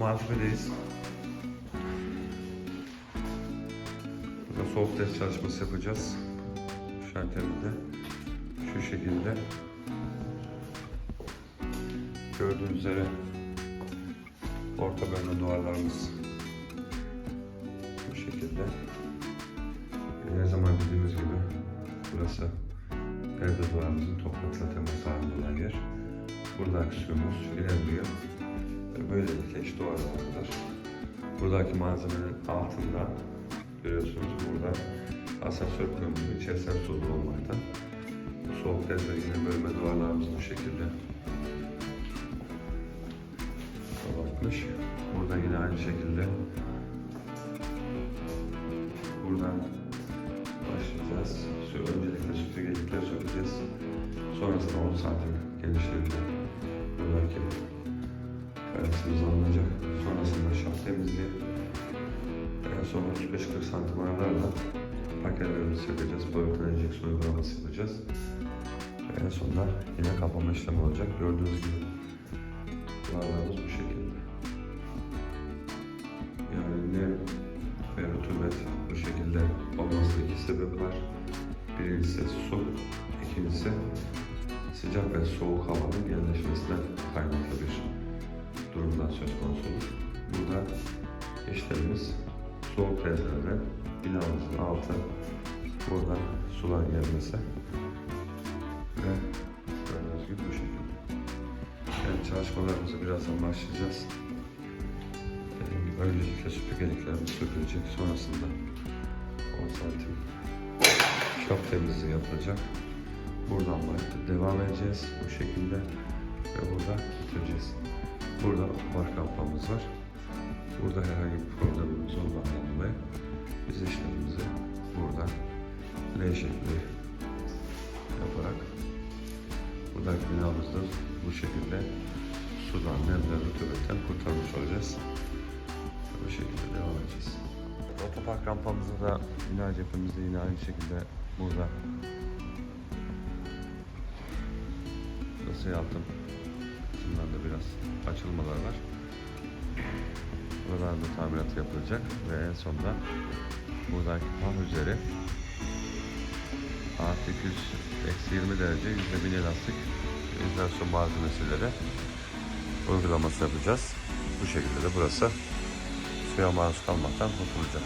malzemedeyiz. Burada soğuk test çalışması yapacağız. Şalterimizde. Şu şekilde. Gördüğünüz üzere orta bölme duvarlarımız bu şekilde. Her zaman dediğimiz gibi burası perde duvarımızın toprakla temas halinde olan yer. Burada aksiyonumuz ilerliyor. Böylelikle işte o arada kadar. Buradaki malzemenin altında görüyorsunuz burada asansör kurumuzu içerisinde tuzlu olmakta. Soğuk devre yine bölme duvarlarımız bu şekilde kapatmış. Burada yine aynı şekilde buradan başlayacağız. Şu öncelikle süpürgelikleri sökeceğiz. Sonrasında 10 santim genişliğinde buradaki kayasımız alınacak. Sonrasında şaft temizliği. Son 35-40 santim aralarla paketlerimizi sökeceğiz. Boyutun enjeksiyon uygulaması yapacağız. Ve en sonunda yine kapama işlemi olacak. Gördüğünüz gibi duvarlarımız bu şekilde. Yani nem ve rutubet bu şekilde olmasının iki sebep var. Birincisi su, ikincisi sıcak ve soğuk havanın yerleşmesinden kaynaklı bir durumdan söz konusu olur. Burada işlemimiz soğuk bezlerle binamızın altı burada sular gelmesi ve gördüğünüz gibi bu şekilde. Yani çalışmalarımızı birazdan başlayacağız. Dediğim gibi öncelikle süpürgeliklerimiz sökülecek. Sonrasında 10 santim şap temizliği yapılacak. Buradan devam edeceğiz bu şekilde ve burada bitireceğiz. Burada var kampamız var. Burada herhangi bir problemimiz olmadan dolayı biz işlemimizi burada L şekli yaparak buradaki binamızda bu şekilde sudan, nemden, rutubetten kurtarmış olacağız. Bu şekilde devam edeceğiz. Otopark rampamızda da bina cephemizde yine aynı şekilde burada Burası yaptım. Bundan da biraz açılmalar var. Buraların da tamiratı yapılacak ve en sonunda buradaki pah üzeri artı 200 eksi 20 derece %1000 elastik izolasyon malzemesiyle uygulaması yapacağız. Bu şekilde de burası suya maruz kalmaktan kurtulacak.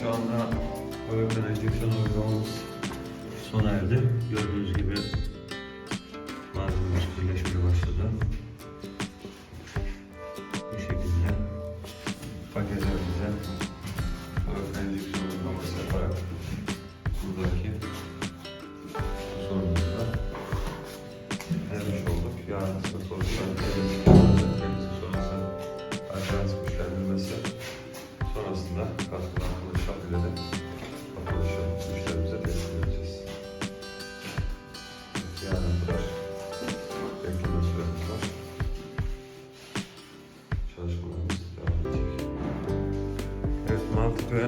Şu anda öğretmen enjeksiyon uygulamamız sona erdi. Gördüğünüz gibi malzememiz birleşmeye başladı. Yarın kadar bekleme süremiz var. Çalışmalarımız devam edecek. Evet mantık ve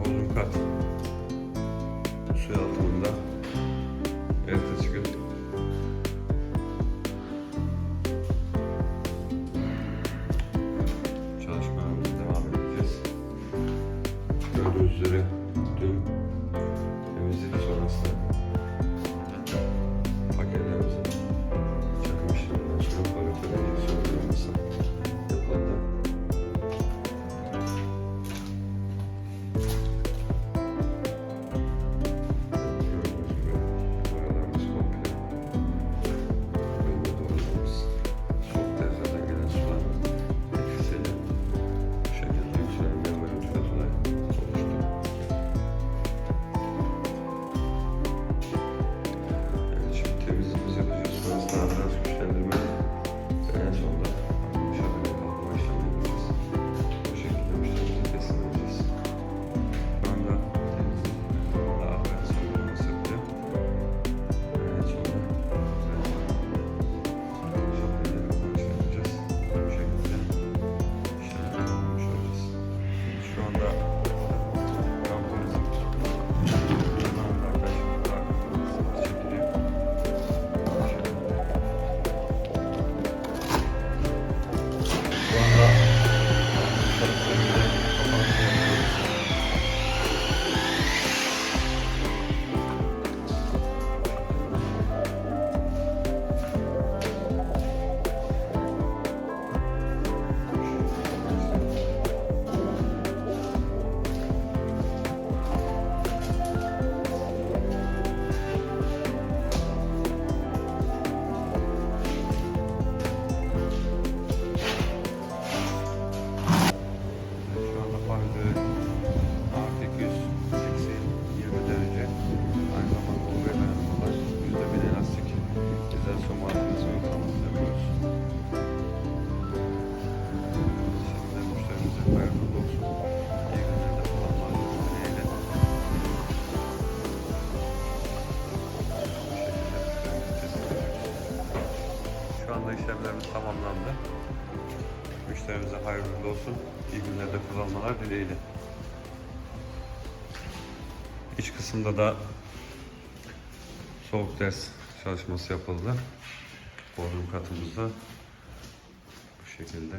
Bodrum Su altında. Ertesi gün çalışmalarımız devam edeceğiz. Gördüğünüz üzere olsun. İyi günlerde kullanmalar dileğiyle. İç kısımda da soğuk ders çalışması yapıldı. Bodrum katımızda bu şekilde